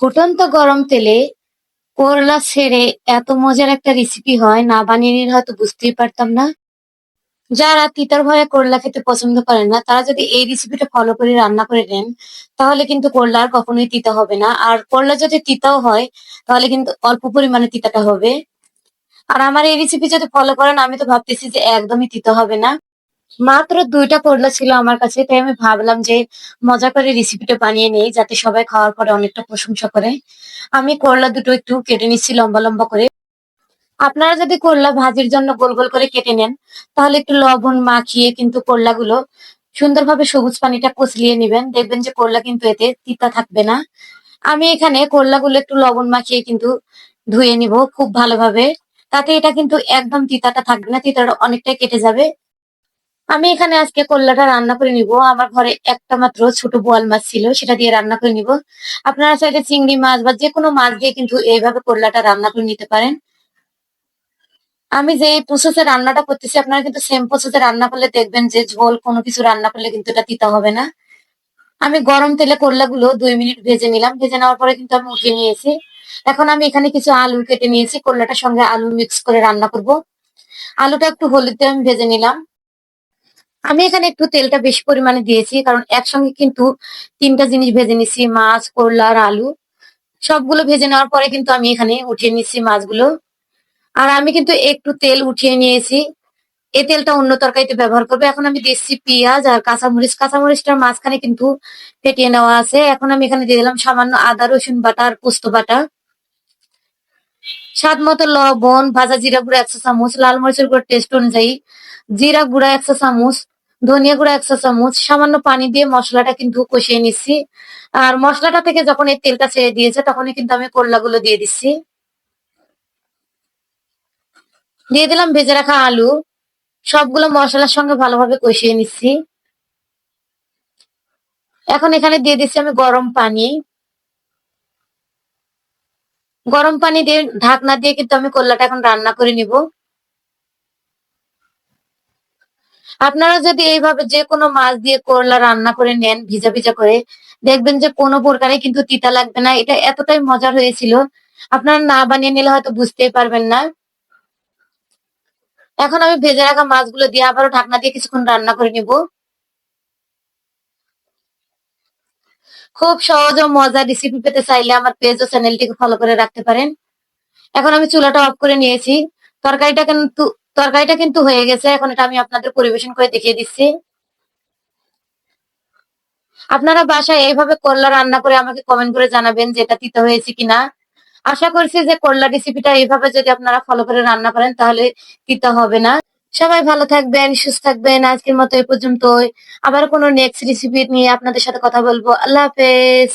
ফুটন্ত গরম তেলে করলা ছেড়ে এত মজার একটা রেসিপি হয়, না বানিয়ে নিলে হয়তো বুঝতেই পারতাম না। যারা তিতার ভয়ে করলা খেতে পছন্দ করেন না, তারা যদি এই রেসিপিটা ফলো করে রান্না করে নেন, তাহলে কিন্তু করলা আর কখনোই তিতা হবে না। আর করলা যদি তিতাও হয়, তাহলে কিন্তু অল্প পরিমাণে তিতাটা হবে। আর আমার এই রেসিপি যদি ফলো করেন, আমি তো ভাবতেছি যে একদমই তিতা হবে না। মাত্র দুইটা করলা ছিল আমার কাছে, তাই আমি ভাবলাম যে মজা করে রেসিপিটা বানিয়ে নেই, যাতে সবাই খাওয়ার পরে অনেকটা প্রশংসা করে। আমি করলা দুটো একটু কেটে নিচ্ছি লম্বা লম্বা করে। আপনারা যদি করলা ভাজির জন্য গোল গোল করে কেটে নেন, তাহলে একটু লবণ মাখিয়ে কিন্তু করলাগুলো সুন্দরভাবে সবুজ পানিটা কচলিয়ে নেবেন। দেখবেন যে করলা কিন্তু এতে তিতা থাকবে না। আমি এখানে করলাগুলো একটু লবণ মাখিয়ে কিন্তু ধুয়ে নিব খুব ভালোভাবে। তাতে এটা কিন্তু একদম তিতাটা থাকবে না, তিতাটা অনেকটাই কেটে যাবে। আমি এখানে আজকে করলাটা রান্না করে নিব। আমার ঘরে একটা মাত্র ছোট বোয়াল মাছ ছিল, সেটা দিয়ে রান্না করে নিব। আপনারা চাইলে চিংড়ি মাছ বা যে কোনো মাছ দিয়ে কিন্তু এইভাবে করলাটা রান্না করে নিতে পারেন। আমি যে প্রসেসে রান্নাটা করতেছি, আপনারা কিন্তু সেম প্রসেসে রান্না করলে দেখবেন যে ঝোল কোনো কিছু রান্না করলে কিন্তু এটা তিতা হবে না। আমি গরম তেলে করলাগুলো দুই মিনিট ভেজে নিলাম। ভেজে নেওয়ার পরে কিন্তু আমি উঠিয়ে নিয়েছি। এখন আমি এখানে কিছু আলু কেটে নিয়েছি। করলাটার সঙ্গে আলু মিক্স করে রান্না করব। আলুটা একটু হলুদ দিয়ে আমি ভেজে নিলাম। আমি এখানে একটু তেলটা বেশি পরিমাণে দিয়েছি, কারণ একসঙ্গে কিন্তু তিনটা জিনিস ভেজে নিচ্ছি মাছ, করলা, আর আলু। সবগুলো ভেজে নেওয়ার পরে কিন্তু আমি এখানে উঠিয়ে নিচ্ছি মাছগুলো। আর আমি কিন্তু একটু তেল উঠিয়ে নিয়েছি। এই তেলটা অন্য তরকারিতে ব্যবহার করব। এখন আমি দিচ্ছি পেঁয়াজ আর কাঁচামরিচ। কাঁচামরিচটার মাঝখানে কিন্তু ফেটিয়ে নেওয়া আছে। এখন আমি এখানে দিয়ে দিলাম সামান্য আদা, রসুন বাটা আর পোস্ত বাটা। স্বাদ মতো লবণ, ভাজা জিরা গুঁড়া একশো চামচ, লাল মরিচের গুঁড়ো টেস্ট অনুযায়ী জিরা গুঁড়া একশো চামচ ধনিয়া গুঁড়া একশো চামচ, সামান্য পানি দিয়ে মশলাটা কিন্তু কষিয়ে নিচ্ছি। আর মশলাটা থেকে যখন এই তেলটা ছেড়ে দিয়েছে, তখনই কিন্তু আমি করলাগুলো দিয়ে দিচ্ছি। দিয়ে দিলাম ভেজে রাখা আলু। সবগুলো মশলার সঙ্গে ভালোভাবে কষিয়ে নিচ্ছি। এখন এখানে দিয়ে দিচ্ছি আমি গরম পানি। গরম পানি দিয়ে ঢাকনা দিয়ে কিন্তু আমি করলাটা এখন রান্না করে নিব। আপনারা যদি এইভাবে যে কোনো মাছ দিয়ে করলা রান্না করে নেন, ভিজা ভিজা করে, দেখবেন যে কোনো প্রকারে কিন্তু তিতা লাগবে না। এটা এতটাই মজার হয়েছিল। আপনারা না বানিয়ে নিলে হয়তো বুঝতেই পারবেন না। এখন আমি ভেজে রাখা মাছগুলো দিয়ে আবারও ঢাকনা দিয়ে কিছুক্ষণ রান্না করে নিব। খুব সহজ ও মজার রেসিপি পেতে চাইলে আমার পেজ ও চ্যানেলটিকে ফলো করে রাখতে পারেন। এখন আমি চুলাটা অফ করে নিয়েছি। তরকারিটা কিন্তু তরকারিটা কিন্তু হয়ে গেছে। এখন এটা আমি আপনাদের পরিবেশন করে দেখিয়ে দিচ্ছি। আপনারা বাসায় এইভাবে করলা রান্না করে আমাকে কমেন্ট করে জানাবেন যে এটা তিতা হয়েছে কিনা। আশা করছি যে করলা রেসিপিটা এইভাবে যদি আপনারা ফলো করে রান্না করেন তাহলে তিতা হবে না। সবাই ভালো থাকবেন, সুস্থ থাকবেন। আজকের মতো এই পর্যন্তই। আবার কোনো নেক্সট রেসিপি নিয়ে আপনাদের সাথে কথা বলব। আল্লাহ হাফেজ।